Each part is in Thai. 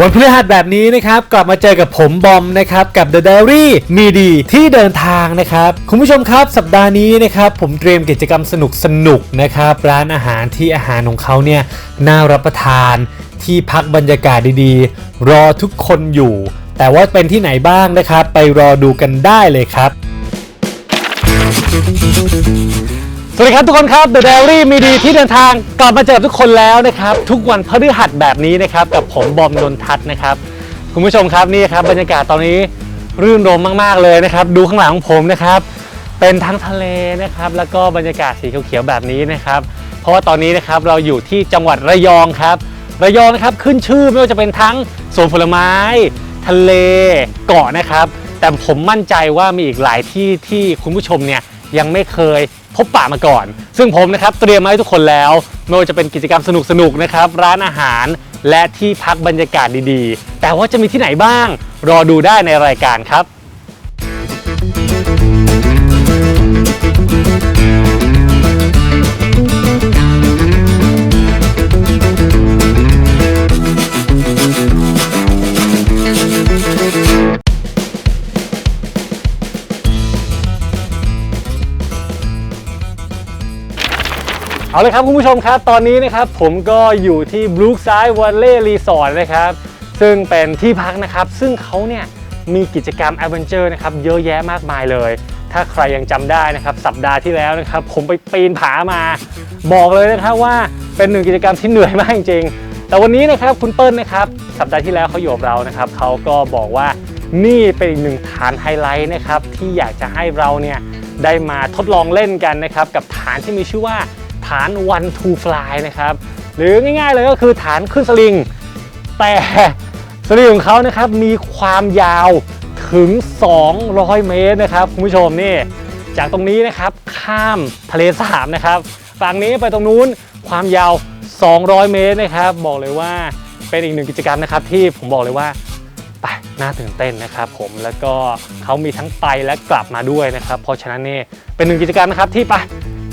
วันพฤหัสแบบนี้นะครับกลับมาเจอกับผมบอมนะครับกับ The Diary มีดีที่เดินทางนะครับคุณผู้ชมครับสัปดาห์นี้นะครับผมเตรียมกิจกรรมสนุกสนุกนะครับร้านอาหารที่อาหารของเขาเนี่ยน่ารับประทาน ที่พักบรรยากาศดีๆ รอทุกคนอยู่ แต่ว่าเป็นที่ไหนบ้างนะครับ ไปรอดูกันได้เลยครับ สวัสดีครับทุกคนครับ The Diary มีดีที่เดินทางกลับมาเจอกับทุกคนแล้วนะครับ ทุกวันพฤหัสแบบนี้นะครับ กับผมบอมนนทัศน์นะครับ คุณผู้ชมครับนี่ครับบรรยากาศตอนนี้รื่นรมมาก ๆ เลยนะครับ ดูข้างหลังของผมนะครับ เป็นทั้งทะเลนะครับ แล้วก็บรรยากาศสีเขียวๆแบบนี้นะครับ เพราะว่าตอนนี้นะครับเราอยู่ที่จังหวัดระยองครับ ระยองนะครับขึ้นชื่อไม่ว่าจะเป็นทั้งสวนผลไม้ ทะเลเกาะนะครับ แต่ผมมั่นใจว่ามีอีกหลายที่ที่คุณผู้ชมเนี่ย ยังไม่เคยพบปะมาก่อน ซึ่งผมนะครับเตรียมมาให้ทุกคนแล้ว ไม่ว่าจะเป็นกิจกรรมสนุกๆนะครับ ร้านอาหารและที่พักบรรยากาศดีๆ แต่ว่าจะมีที่ไหนบ้าง รอดูได้ในรายการครับ เอาเลยครับคุณผู้ชมครับ ตอนนี้นะครับผมก็อยู่ที่ Brookside Valley Resort นะครับซึ่งเป็นที่พักนะครับ ซึ่งเขาเนี่ยมีกิจกรรม a d v e n t u r e นะครับเยอะแยะมากมายเลย ถ้าใครยังจำได้นะครับ สัปดาห์ที่แล้วนะครับ ผมไปปีนผามา บอกเลยนะครับว่าเป็นหนึ่งกิจกรรมที่เหนื่อยมากจริงๆแต่วันนี้นะครับคุณเปิ้ลนะครับ สัปดาห์ที่แล้วเขาอยู่กับเรานะครับเขาก็บอกว่านี่เป็นอีกหนึ่งฐานไฮไลท์นะครับที่อยากจะให้เราเนี่ยได้มาทดลองเล่นกันนะครับกับฐานที่มีชื่อว่า ฐาน one to fly นะครับ หรือง่ายๆเลยก็คือฐานขึ้นสลิง แต่สลิงของเขานะครับมีความยาวถึง 200 เมตรนะครับคุณผู้ชมนี่จากตรงนี้นะครับข้ามทะเลสาบนะครับฝั่งนี้ไปตรงนู้นความยาว 200 เมตรนะครับ บอกเลยว่าเป็นอีกหนึ่งกิจกรรมนะครับ ที่ผมบอกเลยว่าไปน่าตื่นเต้นนะครับผมแล้วก็เขามีทั้งไปและกลับมาด้วยนะครับ เพราะฉะนั้นนี่เป็นหนึ่งกิจกรรมนะครับที่ไป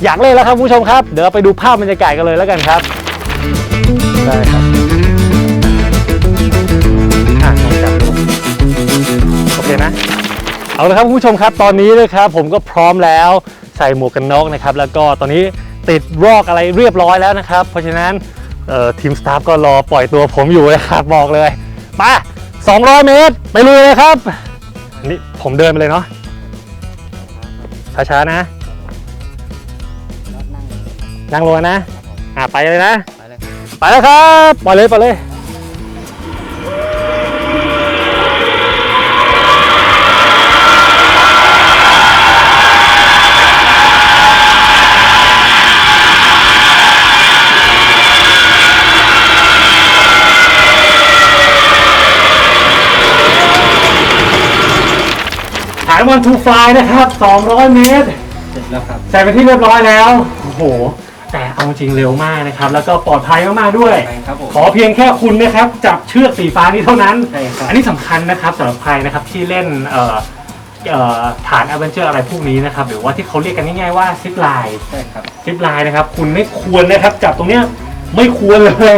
อยากเล่นแล้วครับคุณผู้ชมครับ เดี๋ยวไปดูภาพบรรยากาศกันเลยแล้วกันครับได้ครับอะลองจับดูโอเคนะ เอาละครับคุณผู้ชมครับ ตอนนี้นะครับผมก็พร้อมแล้วใส่หมวกกันน็อกนะครับ แล้วก็ตอนนี้ติดรอกอะไรเรียบร้อยแล้วนะครับ เพราะฉะนั้นทีมสตาฟก็รอปล่อยตัวผมอยู่นะครับบอกเลยมา200 เมตร ไปลุยเลยครับนี่ผมเดินไปเลยเนาะช้าๆนะ นั่งลงนะ อ่าไปเลยนะไปแล้วครับปล่อยเลยปล่อยเลยฐานวันทูไฟนะครับ 200 เมตรแล้วครับ ใส่ไปที่เรียบร้อยแล้ว โอ้โหแต่เอาจริงเร็วมากนะครับ แล้วก็ปลอดภัยมากๆด้วยใช่ครับผมขอเพียงแค่คุณนะครับจับเชือกสีฟ้านี้เท่านั้น ใช่ครับ อันนี้สำคัญนะครับสำหรับใครนะครับที่เล่นเอ่อเอ่อฐานอเวนเจอร์อะไรพวกนี้นะครับ หรือว่าที่เขาเรียกกันง่ายๆว่าซิปไลน์ใช่ครับ ซิปไลน์นะครับ คุณไม่ควรนะครับ จับตรงเนี้ยไม่ควรเลย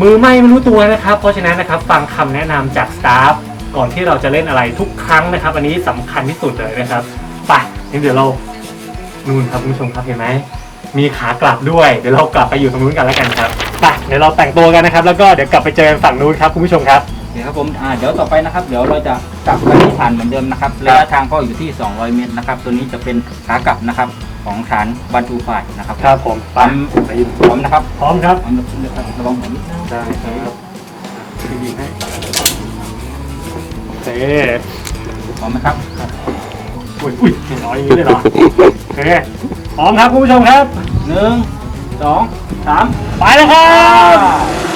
มือไหม่ไม่รู้ตัวนะครับ เพราะฉะนั้นนะครับฟังคำแนะนำจากสตาฟก่อนที่เราจะเล่นอะไรทุกครั้งนะครับ อันนี้สำคัญที่สุดเลยนะครับไปงั้นเดี๋ยวเรานู่นครับคุณผู้ชมครับเห็นไหม มีขากลับด้วย เดี๋ยวเรากลับไปอยู่ตรงนู้นกันแล้วกันครับไปเดี๋ยวเราแต่งตัวกันนะครับ แล้วก็เดี๋ยวกลับไปเจอกันฝั่งนู้นครับคุณผู้ชมครับ เดี๋ยวครับผมอ่าเดี๋ยวต่อไปนะครับ เดี๋ยวเราจะกลับไปที่ฐานเหมือนเดิมนะครับระยะทางก็อยู่ที่ 200 เมตรนะครับ ตัวนี้จะเป็นขากลับนะครับของฐานบันทูไฟนะครับครับผมพร้อมพร้อมนะครับพร้อมครับพร้อมนะครับระวังผมนิดนึงได้ครับยิงให้โอเคพร้อมไหมครับอุ้ยอุ้ยน้อยอย่างนี้เลยเหรอโอเค พร้อมครับคุณผู้ชมครับหนึ่งสองสามไปแล้วครับ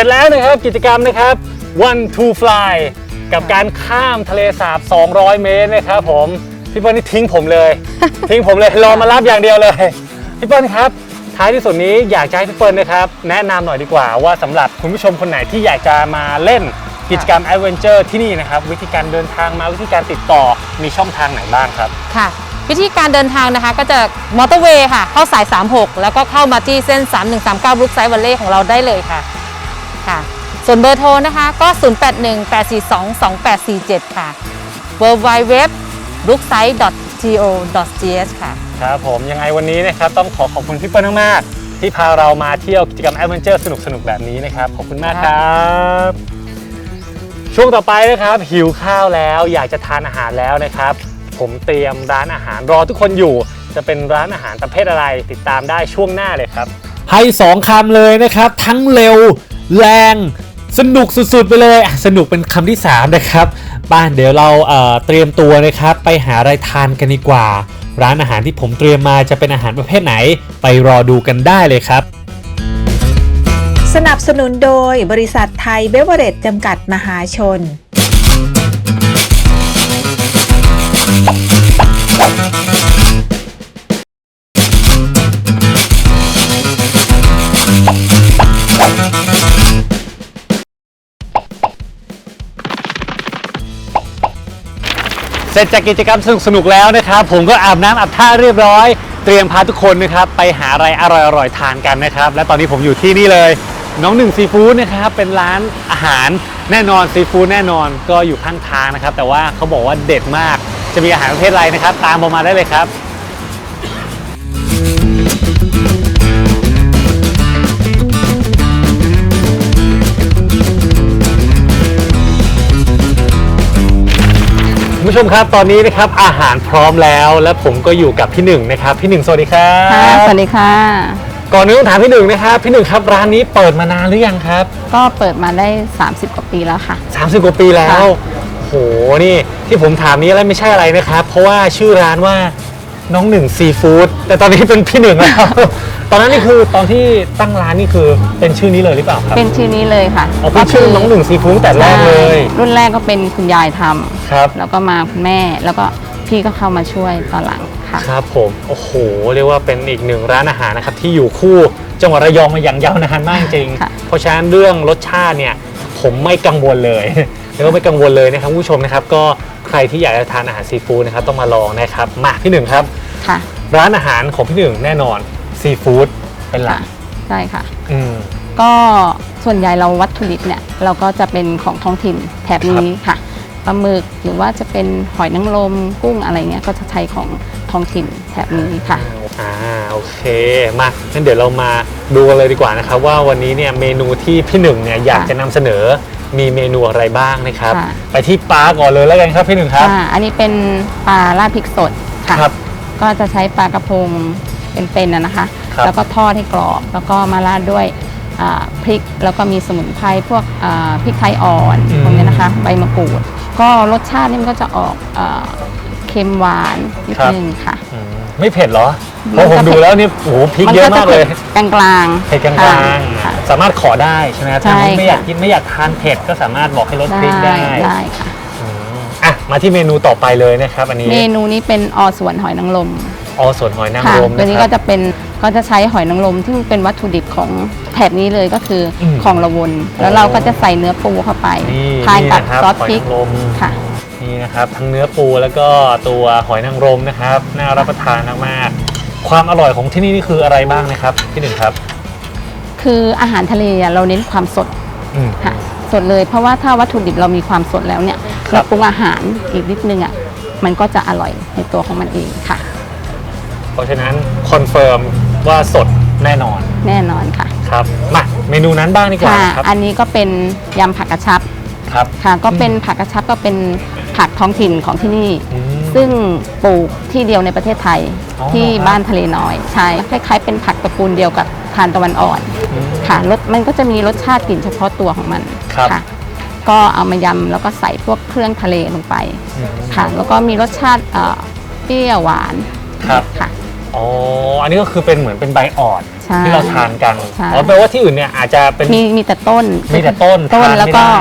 ร็จแล้วนะครับกิจกรรมนะครับ one to fly กับการข้ามทะเลสาบ 200 เมตรนะครับผม พี่เปิ้ลนี่ทิ้งผมเลย ทิ้งผมเลยรอมารับอย่างเดียวเลย พี่เปิ้ลครับ ท้ายที่สุดนี้อยากจะให้พี่เปิ้ลนะครับ แนะนำหน่อยดีกว่าว่าสำหรับคุณผู้ชมคนไหนที่อยากจะมาเล่นกิจกรรม a อ v e n t u r e ที่นี่นะครับ วิธีการเดินทางมาวิธีการติดต่อมีช่องทางไหนบ้างครับ ค่ะ วิธีการเดินทางนะคะ ก็จะมอเตอร์เวย์ค่ะ เข้าสาย 36 แล้วก็เข้ามาที่เส้น 3139บรุกไซด์วัลเล่ของเราได้เลยค่ะ ค่ะ ส่วนเบอร์โทรนะคะก็ 0818422847 ค่ะ w w w b r o o k s i d e go th ค่ะ ครับผมยังไงวันนี้นะครับต้องขอขอบคุณพี่เปิ้ลมากๆที่พาเรามาเที่ยวกิจกรรมแอดเวนเจอร์สนุกๆ แบบนี้นะครับ ขอบคุณมากครับ ช่วงต่อไปนะครับ หิวข้าวแล้วอยากจะทานอาหารแล้วนะครับ ผมเตรียมร้านอาหารรอทุกคนอยู่ จะเป็นร้านอาหารประเภทอะไรติดตามได้ช่วงหน้าเลยครับ ให้สองคำเลยนะครับ ทั้งเร็ว แรงสนุกสุดๆไปเลยสนุกเป็นคำที่ 3 นะครับบ้านเดี๋ยวเราเเตรียมตัวนะครับ ไปหาอะไรทานกันดีกว่า ร้านอาหารที่ผมเตรียมมาจะเป็นอาหารประเภทไหน ไปรอดูกันได้เลยครับ สนับสนุนโดยบริษัทไทยเบเวอเรจจำกัดมหาชน ร็จจากกิจกรรมสนุกๆแล้วนะครับ ผมก็อาบน้ำอาบท่าเรียบร้อย เตรียมพาทุกคนนะครับไปหาอะไรอร่อยๆทานกันนะครับ และตอนนี้ผมอยู่ที่นี่เลย น้องหนึ่งซีฟู้ดนะครับเป็นร้านอาหารแน่นอนซีฟู้ดแน่นอนก็อยู่ข้างทางนะครับ แต่ว่าเขาบอกว่าเด็ดมากจะมีอาหารประเภทอะไรนะครับ ตามผมมาได้เลยครับ ผู้ชมครับตอนนี้นะครับอาหารพร้อมแล้วและผมก็อยู่กับพี่หนึ่งนะครับพี่หนึ่งสวัสดีครับค่ะสวัสดีค่ะ ก่อนอื่นต้องถามพี่หนึ่งนะครับพี่หนึ่งครับร้านนี้เปิดมานานหรือยังครับ ก็เปิดมาได้ 30 กว่าปีแล้วค่ะ 30 กว่าปีแล้ว ค่ะ โห นี่ที่ผมถามนี้อะไรไม่ใช่อะไรนะครับ เพราะว่าชื่อร้านว่า น้องหนึ่งซีฟู้ดแต่ตอนนี้เป็นพี่หนึ่งแล้ว ตอนนั้นนี่คือตอนที่ตั้งร้านนี่คือเป็นชื่อนี้เลยหรือเปล่าครับเป็นชื่อนี้เลยค่ะอ๋อเป็นชื่อน้องหนึ่งซีฟู้ดแต่แรกเลยใช่รุ่นแรกก็เป็นคุณยายทำครับ แล้วก็มาคุณแม่แล้วก็พี่ก็เข้ามาช่วยตอนหลังค่ะ ครับผมโอ้โหเรียกว่าเป็นอีกหนึ่งร้านอาหารนะครับที่อยู่คู่จังหวัดระยองมาอย่างยาวนานมากจริง ค่ะ เพราะฉะนั้นเรื่องรสชาติเนี่ยผมไม่กังวลเลย แล้วก็ไม่กังวลเลยนะครับคุณผู้ชมนะครับก็ ใครที่อยากจะทานอาหารซีฟู้ดนะครับต้องมาลองนะครับมาพี่หนึ่งครับ ค่ะร้านอาหารของพี่หนึ่งแน่นอนซีฟู้ดเป็นหลัค่ะกใช่ค่ะ อืม ก็ส่วนใหญ่เราวัตถุดิบเนี่ยเราก็จะเป็นของท้องถิ่นแถบนี้ค่ะปลาหมึกหรือว่าจะเป็นหอยนางรมกุ้งอะไรเงี้ยก็จะใช้ของท้องถิ่นแถบนี้ค่ะ อ่าโอเคมางั้นเดี๋ยวเรามาดูกันเลยดีกว่านะครับว่าวันนี้เนี่ยเมนูที่พี่หนึ่งเนี่ยอยากค่ะจะนำเสนอ มีเมนูอะไรบ้างนะครับ ค่ะ ไปที่ปลาก่อนเลยแล้วกันครับพี่หนึ่งครับ อ่าอันนี้เป็นปลาราดพริกสดค่ะ ครับก็จะใช้ปลากระพงเป็นๆนะนะคะ ครับ แล้วก็ทอดให้กรอบ แล้วก็มาราดด้วยอ่าพริก แล้วก็มีสมุนไพรพวกอ่าพริกไทยอ่อนพวกนี้นะคะ ใบมะกรูด ก็รสชาตินี่มันก็จะออกอาเค็มหวานนิดนึงค่ะ อืมไม่เผ็ดเหรอเพมันราะจะผมดูแล้วนี่โอ้โหพริกมัเยอะก็จะมากเลยกลางกลางๆเผ็ดกลางค่ะๆ สามารถขอได้ใช่ไหมครับใช่ถ้าไม่อยากค่ะ กินไม่อยากทานเผ็ดก็สามารถบอกให้ลดพริกได้ได้ค่ะ อืมอะมาที่เมนูต่อไปเลยนะครับ อันนี้เมนูนี้เป็นอสวนหอยนางรมอส่วนหอยนางค่ะรมตัวนะนี้ครัก็บจะเป็นก็จะใช้หอยนางรมที่เป็นวัตถุดิบของแถบนี้เลยก็คืออมของละวนแล้วโอ้เราก็จะใส่เนื้อปูเข้าไปนี่ทานกับนี่นะครับซอสหอยพริกนางรม ค่ะ นี่นะครับทั้งเนื้อปูแล้วก็ตัวหอยนางรมนะครับ น่ารับประทานมากๆความอร่อยของที่นี่นี่คืออะไรบ้างนะครับพี่หนึ่งครับ คืออาหารทะเลอะเราเน้นความสดอืม ค่ะสดเลยเพราะว่าถ้าวัตถุดิบเรามีความสดแล้วเนี่ยครับ เราปรุงอาหารอีกนิดนึงอะมันก็จะอร่อยในตัวของมันเองค่ะ เพราะฉะนั้นคอนเฟิร์มว่าสดแน่นอนแน่นอนค่ะครับมาเมนูนั้นบ้างดีกว่าค่ะนะครับอันนี้ก็เป็นยำผักกระชับครับ ค่ะ ก็เป็นผักกระชับก็เป็นผักท้องถิ่นของที่นี่อืม ซึ่งปลูกที่เดียวในประเทศไทยอ๋อที่เหรอครับ บ้านทะเลน้อยใช่คล้ายๆเป็นผักตระกูลเดียวกับทานตะวันอ่อนอืมค่ะรสมันก็จะมีรสชาติกลิ่นเฉพาะตัวของมันครับ ค่ะ ก็เอามายำแล้วก็ใส่พวกเครื่องทะเลลงไปอืม ค่ะ แล้วก็มีรสชาติเอ่อเปรี้ยวหวานครับ ค่ะ อ๋อ อันนี้ก็คือเป็นเหมือนเป็นใบอ่อนใช่ที่เราทานกัน ใช่ อ๋อแปลว่าที่อื่นเนี่ยอาจจะเป็น มีมีแต่ต้นมีแต่ต้นต้นทานแล้วไม่ก็ได้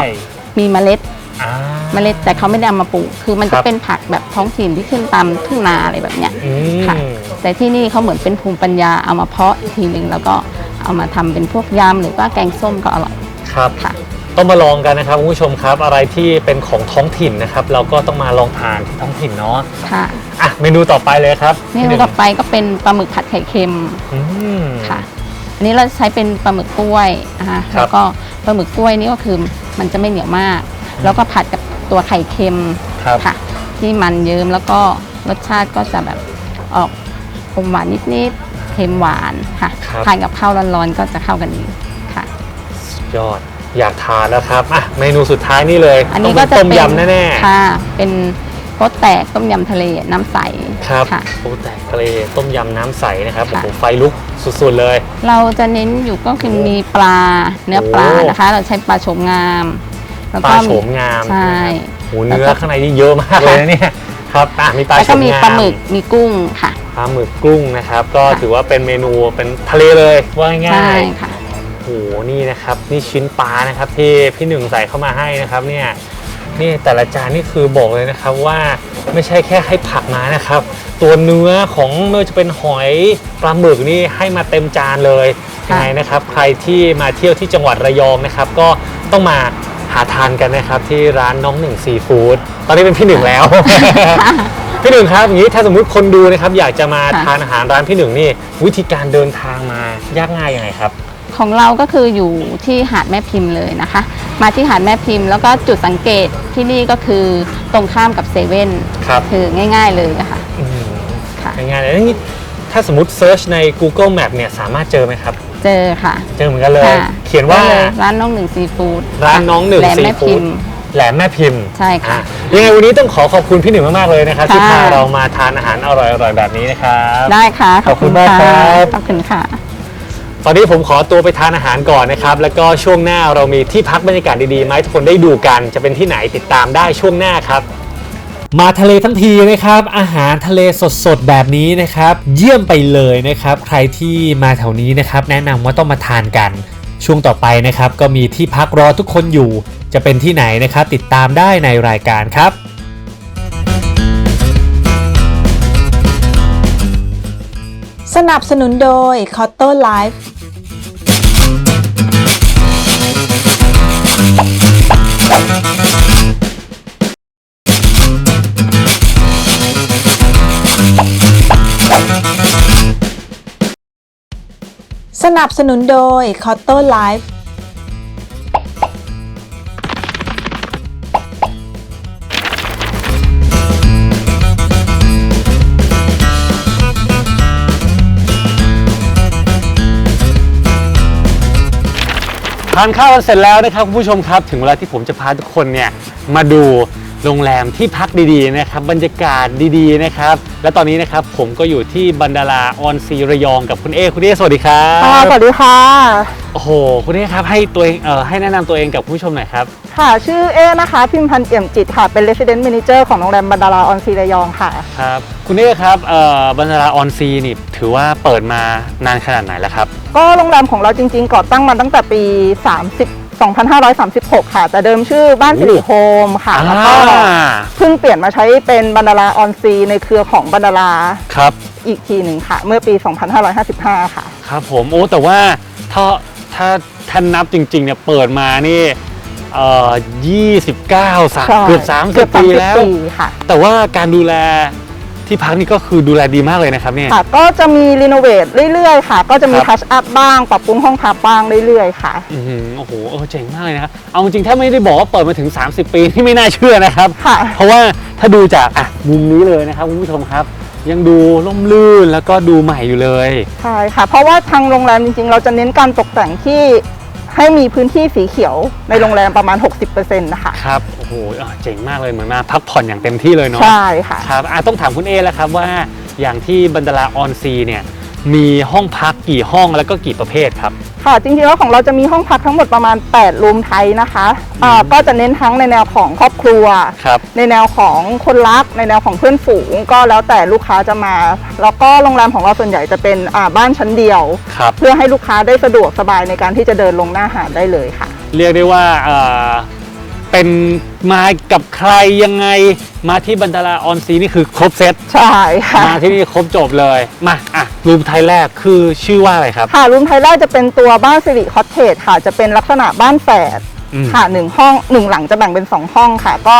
มีเมล็ด อ่า เมล็ดแต่เขาไม่ได้เอามาปลูก คือมันครัจะบ เป็นผักแบบท้องถิ่นที่ขึ้นตามทุ่งนาอะไรแบบเนี้ย อืม ค่ะ แต่ที่นี่เขาเหมือนเป็นภูมิปัญญาเอามาเพาะอีกทีหนึ่งแล้วก็เอามาทำเป็นพวกยำหรือว่าแกงส้มก็อร่อย ครับ ค่ะ ต้องมาลองกันนะครับคุณผู้ชมครับ อะไรที่เป็นของท้องถิ่นนะครับ เราก็ต้องมาลองทานที่ท้องถิ่นเนาะค่ะอะเมนูต่อไปเลยครับเมนูต่อไปก็เป็นปลาหมึกผัดไข่เค็มอืม ค่ะอันนี้เราใช้เป็นปลาหมึกกล้วยนะคะครับแล้วก็ปลาหมึกกล้วยนี่ก็คือมันจะไม่เหนียวมาก แล้วก็ผัดกับ ตัวไข่เค็มครับ ค่ะ ที่มันเยิ้มแล้วก็รสชาติก็จะแบบออกอมหวานนิดๆเค็มหวานค่ะครับ ทานกับข้าวร้อนๆก็จะเข้ากันดีค่ะยอดอยากทานแล้วครับอะเมนูสุดท้ายนี่เลยอันนี้ต้ก็องจะเป็นต้มเป็นยำแน่ค่ะ เป็นโป๊แตกต้มยำทะเลน้ำใสๆครับค่ะ โอ้แต่ทะเลต้มยำน้ำใสนะครับโอ้ค่ะ โหไฟลุกสุดๆเลย เราจะเน้นอยู่ก็คือมีปลาเนื้อปลาโอ้ นะคะ เราใช้ปลาโฉมงาม แล้วปก็ลาโฉมงามใช่โหเนื้อข้างในนี่เยอะมากเลยนะเนี่ยครับอะมีปลาแล้วโฉก็มมีงามปลาหมึกมีกุ้งค่ะ ปลาหมึกกุ้งนะครับ ก็ค่ะ ถือว่าเป็นเมนูเป็นทะเลเลยว่าง่ใช่ายค่ะๆโอ้โห นี่นะครับ นี่ชิ้นปลานะครับที่พี่หนึ่งใส่เข้ามาให้นะครับเนี่ย นี่แต่ละจานนี่คือบอกเลยนะครับว่าไม่ใช่แค่ให้ผักมานะครับ ตัวเนื้อของไม่ว่าจะเป็นหอยปลาหมึกนี่ให้มาเต็มจานเลยค่ะยังไงนะครับ ใครที่มาเที่ยวที่จังหวัดระยองนะครับ ก็ต้องมา หาทานกันนะครับที่ร้านน้องหนึ่งซีฟู้ดตอนนี้เป็นพี่หนึ่งแล้ว พี่หนึ่งครับอย่างนี้ถ้าสมมุติคนดูนะครับอยากจะมาค่ะทานอาหารร้านพี่หนึ่งนี่วิธีการเดินทางมายากง่ายยังไงครับ ของเราก็คืออยู่ที่หาดแม่พิมพ์เลยนะคะ มาที่หาดแม่พิมพ์แล้วก็จุดสังเกตที่นี่ก็คือตรงข้ามกับเซเว่นครับคือง่าย ๆเลยอะค่ะอืมค่ะ ง่ายๆเลยแล้วนี่ถ้าสมมติเซิร์ชใน Google Map เนี่ยสามารถเจอไหมครับ เจอค่ะเจอเหมือนกันเลย ค่ะเขียนว่าได้เลยร้านน้องหนึ่งซีฟู้ดร้านน้องหนึ่งแหลมซีแม่ฟู้พิดมพ์แหลมแม่พิมพ์ใช่ค่ะอ่ยังไงวันนี้ต้องขอขอบคุณพี่หนึ่งมากๆเลยนะครับที่ค่ะพาเรามาทานอาหารอร่อยๆแบบนี้นะครับ ได้ค่ะขอบคุณมากครับ ขอบคุณค่ะ ตอนนี้ผมขอตัวไปทานอาหารก่อนนะครับ แล้วก็ช่วงหน้าเรามีที่พักบรรยากาศดีๆมาให้ทุกคนได้ดูกัน จะเป็นที่ไหนติดตามได้ช่วงหน้าครับ มาทะเลทั้งทีนะครับ อาหารทะเลสดๆแบบนี้นะครับ เยี่ยมไปเลยนะครับ ใครที่มาแถวนี้นะครับ แนะนำว่าต้องมาทานกัน ช่วงต่อไปนะครับ ก็มีที่พักรอทุกคนอยู่ จะเป็นที่ไหนนะครับ ติดตามได้ในรายการครับสนับสนุนโดย c o t t o Life สนับสนุนโดย c o t t o Life ทานข้าวกันเสร็จแล้วนะครับคุณผู้ชมครับ ถึงเวลาที่ผมจะพาทุกคนเนี่ยมาดู โรงแรมที่พักดีๆนะครับบรรยากาศดีๆนะครับ และตอนนี้นะครับผมก็อยู่ที่บันดาลาออนซีระยองกับคุณเอคุณเอสวัสดีครับค่ะสวัสดีค่ะ โอ้โหคุณเอครับให้ตัวเองเอ่อให้แนะนำตัวเองกับคุณผู้ชมหน่อยครับ ค่ะ ชื่อเอนะคะ พิมพันธ์เอี่ยมจิตค่ะ เป็น Resident Manager ของโรงแรมบันดาราออนซีระยองค่ะ ครับ คุณเอครับเอ่อบันดาลาออนซีนี่ถือว่าเปิดมานานขนาดไหนแล้วครับ ก็โรงแรมของเราจริงๆก่อตั้งมาตั้งแต่ปี 30 2536 ค่ะ แต่เดิมชื่อบ้านสิริโฮมค่ะ แล้วก็อ่าเพิ่งเปลี่ยนมาใช้เป็นบันดาราออนซี ในเครือของบันดาราครับ อีกทีหนึ่งค่ะ เมื่อปี 2555 ค่ะ ครับผม โอ้ แต่ว่าถ้าถ้าท่านนับจริงๆเนี่ยเปิดมานี่เอ่อ29สามใช่เกือบเกือบ30ปีแล้วปีค่ะแต่ว่าการดูแล ที่พักนี่ก็คือดูแลดีมากเลยนะครับเนี่ยค่ะก็จะมีรีโนเวทเรื่อยๆค่ะ ก็จะมีครับทัชอัพบ้าง ปรับปรุงห้องพักบ้างเรื่อยๆค่ะ อื้อหือโอ้โหเออเจ๋งมากเลยนะครับเอาจริงๆถ้าไม่ได้บอกว่าเปิดมาถึง 30 ปีนี่ไม่น่าเชื่อนะครับ ค่ะ เพราะว่าถ้าดูจากอะมุมนี้เลยนะครับคุณผู้ชมครับ ยังดูร่มรื่นแล้วก็ดูใหม่อยู่เลย ใช่ค่ะ เพราะว่าทางโรงแรมจริงๆ เราจะเน้นการตกแต่งที่ ให้มีพื้นที่สีเขียวในโรงแรมประมาณ 60%นะคะครับโอ้โหอะเจ๋งมากเลยเหมือนมาพักผ่อนอย่างเต็มที่เลยเนาะใช่ค่ะ ครับอะต้องถามคุณเอแล้วครับว่าอย่างที่บันดาลาออนซีเนี่ย มีห้องพักกี่ห้องแล้วก็กี่ประเภทครับ ค่ะจริงๆแล้วของเราจะมีห้องพักทั้งหมดประมาณ 8 รูมไทยนะคะอ่าก็จะเน้นทั้งในแนวของครอบครัว ครับ ในแนวของคนรัก ในแนวของเพื่อนฝูง ก็แล้วแต่ลูกค้าจะมา แล้วก็โรงแรมของเราส่วนใหญ่จะเป็นอ่าบ้านชั้นเดียว ครับ เพื่อให้ลูกค้าได้สะดวกสบายในการที่จะเดินลงหน้าหาดได้เลยค่ะ เรียกได้ว่าเอ่อ เป็นมากับใครยังไงมาที่บันดาลาออนซีนี่คือครบเซตใช่ค่ะมาที่นี่ครบจบเลยมาอะรูมไทยแรกคือชื่อว่าอะไรครับ ค่ะรูมไทยแรกจะเป็นตัวบ้านสิริคอตเทจค่ะ จะเป็นลักษณะบ้านแฝดอืม ค่ะหนึ่งห้องหนึ่งหลังจะแบ่งเป็นสองห้องค่ะ ก็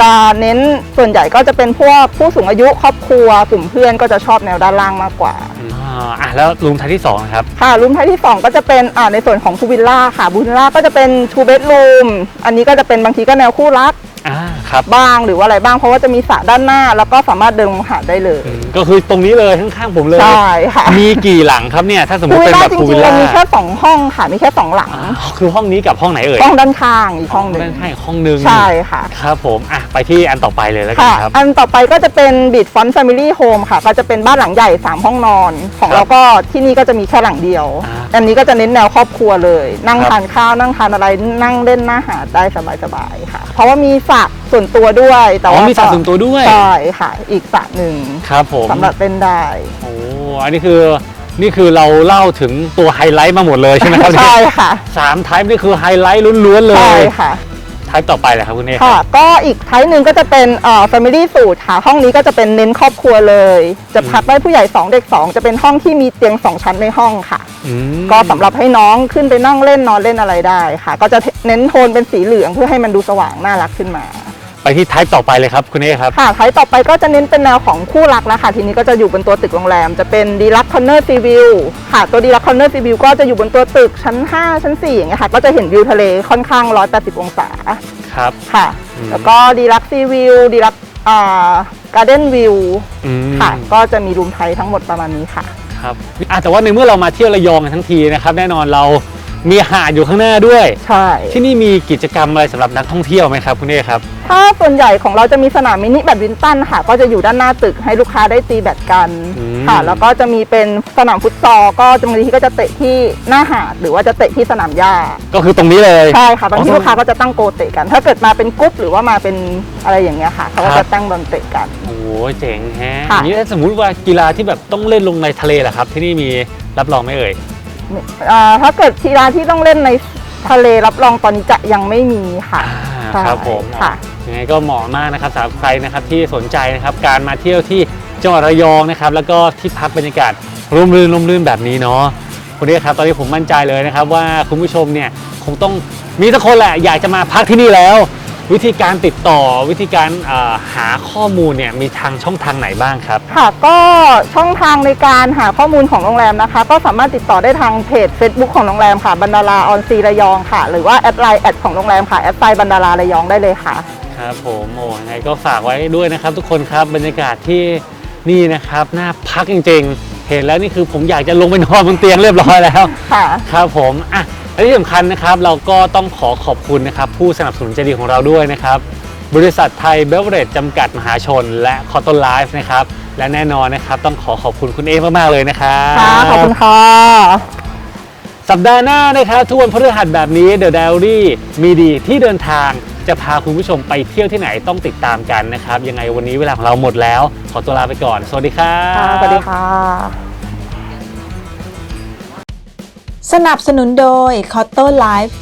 จะเน้นส่วนใหญ่ก็จะเป็นพวกผู้สูงอายุครอบครัวกลุ่มเพื่อนก็จะชอบแนวด้านล่างมากกว่า อ่าอะแล้วรูมไทยที่สองนะครับ ค่ะรูมไทยที่ 2 ก็จะเป็นอ่าในส่วนของพูวิลล่าค่ะพูวิลล่าก็จะเป็นทูเบดรูมอันนี้ก็จะเป็นบางทีก็แนวคู่รักอ่า ครับบ้างหรือว่าอะไรบ้างเพราะว่าจะมีสระด้านหน้า แล้วก็สามารถเดินลงหาดได้เลยอืมก็คือตรงนี้เลยข้างๆผมเลย ใช่ค่ะมีกี่หลังครับเนี่ยถ้าสมมพูติวิลเป็นล่าแบบจพูริวิงลๆล่าเรามีแค่สองห้องค่ะมีแค่สองหลังอ่าคือห้องนี้กับห้องไหนเอ่ยห้องด้านข้างอีกห้องหนึ่งด้านข้างอีกห้องหนึงใช่ค่ะ ครับผมอะไปที่อันต่อไปเลยแล้วกันค่ะ ครับ อันต่อไปก็จะเป็นบีดฟอนต์แฟมิลี่โฮมค่ะ ก็จะเป็นบ้านหลังใหญ่ 3 ห้องนอน ของครับเราก็ที่นี่ก็จะมีแค่หลังเดียว อ่าอันนี้ก็จะเน้นแนวครอบครัวเลย นั่งครับ ทานข้าวนั่งทานอะไรนั่งเล่นหน้าหาดได้สบายๆค่ะ เพราะว่ามีสระส่วนตัวด้วยแต่อ๋อว่ามีสระส่วนตัวด้วย ใช่ค่ะอีกสระหนึ่งครับผมสำหรับเล่นได้ โอ้อันนี้คือนี่คือเราเล่าถึงตัวไฮไลท์มาหมดเลยใช่ไหมครับใช่ค่ะสามไทป์นี่คือไฮไลท์ล้วนๆเลใช่ยค่ะ ไทป์ต่อไปเลยครับคุณเอกค่ะ ก็อีกไทป์หนึ่งก็จะเป็นเอ่อ family suite ค่ะ ห้องนี้ก็จะเป็นเน้นครอบครัวเลย จะพักได้ผู้ใหญ่ 2 เด็ก 2 จะเป็นห้องที่มีเตียง 2 ชั้นในห้องค่ะ อืมก็สำหรับให้น้องขึ้นไปนั่งเล่นนอนเล่นอะไรได้ค่ะ ก็จะเน้นโทนเป็นสีเหลืองเพื่อให้มันดูสว่างน่ารักขึ้นมา ไปที่ไทป์ต่อไปเลยครับคุณเอกครับ ค่ะไทป์ต่อไปก็จะเน้นเป็นแนวของคู่รักแล้วค่ะทีนี้ก็จะอยู่บนตัวตึกโรงแรม จะเป็นดีลักคอนเนอร์ซีวิวค่ะตัวดีลักคอนเนอร์ซีวิวก็จะอยู่บนตัวตึกชั้น 5 ชั้น4อย่างเงี้ยค่ะก็จะเห็นวิวทะเลค่อนข้าง 180 องศาครับ ค่ะ อืม แล้วก็ดีลักซีวิวดีลักอ่าการ์เด้นวิวอืมค่ะ ก็จะมีรูมไทยทั้งหมดประมาณนี้ค่ะ ครับอะแต่ว่าในเมื่อเรามาเที่ยวระยองกันทั้งทีนะครับ แน่นอนเรา มีหาดอยู่ข้างหน้าด้วย ใช่ ที่นี่มีกิจกรรมอะไรสำหรับนักท่องเที่ยวไหมครับคุณเอกครับ ถ้าส่วนใหญ่ของเราจะมีสนามมินิแบดมินตันค่ะ ก็จะอยู่ด้านหน้าตึกให้ลูกค้าได้ตีแบดกัน อืม ค่ะ แล้วก็จะมีเป็นสนามฟุตซอลก็จะบางทีก็จะเตะที่หน้าหาดหรือว่าจะเตะที่สนามหญ้า ก็คือตรงนี้เลย ใช่ค่ะบางทีอ๋อลูกค้าก็จะตั้งโกเตะกัน ถ้าเกิดมาเป็นกรุ๊ปหรือว่ามาเป็นอะไรอย่างเงี้ยค่ะเขาก็ครัจะบ ตั้งบอลเตะกัน โอ้โหเจ๋งแฮะอค่ะ ย่างนี้ถ้าสมมุติว่ากีฬาที่แบบต้องเล่นลงในทะเลล่ะครับ ที่นี่มีรับรองไหมเอ่ยอ่า ถ้าเกิดกีฬาที่ต้องเล่นในทะเลรับรองตอนนี้จะยังไม่มีค่ะอ่าใช่ครับผมค่ะยังไงก็เหมาะมากนะครับสำหรับใครนะครับที่สนใจนะครับการมาเที่ยวที่จังหวัดระยองนะครับแล้วก็ที่พักบรรยากาศร่มรื่นร่มรื่นแบบนี้เนาะคุณเอกครับตอนนี้ผมมั่นใจเลยนะครับว่าคุณผู้ชมเนี่ยคงต้องมีทุกคนแหละอยากจะมาพักที่นี่แล้ว วิธีการติดต่อวิธีการเอ่อหาข้อมูลเนี่ยมีทางช่องทางไหนบ้างครับ ค่ะก็ช่องทางในการหาข้อมูลของโรงแรมนะคะ ก็สามารถติดต่อได้ทางเพจ Facebook ของโรงแรมค่ะบันดาราออนซีระยองค่ะ หรือว่าแอดไลน์แอดของโรงแรมค่ะแอดไซน์บันดาราระยองได้เลยค่ะครับผมโอ้ยังไงก็ฝากไว้ด้วยนะครับทุกคนครับบรรยากาศที่นี่นะครับน่าพักจริง ๆ เห็นแล้วนี่คือผมอยากจะลงไปนอนบนเตียงเรียบร้อยแล้ว ค่ะ ครับผมอะ และที่สำคัญนะครับเราก็ต้องขอขอบคุณนะครับผู้สนับสนุนใจดีของเราด้วยนะครับ บริษัทไทยเบเวอเรจจำกัดมหาชน และคอต o นไลฟ์นะครับ และแน่นอนนะครับต้องขอขอบคุณคุณเอมากๆเลยนะครับค่ะขอบคุณค่ะ สัปดาห์หน้านะครับทุกวันพฤหัสแบบนี้ The Diary มีดีที่เดินทางจะพาคุณผู้ชมไปเที่ยวที่ไหนต้องติดตามกันนะครับ ยังไงวันนี้เวลาของเราหมดแล้ว ขอตัวลาไปก่อน สวัสดีครับ ค่ะสวัสดีค่ะ สนับสนุนโดย c o t t o Life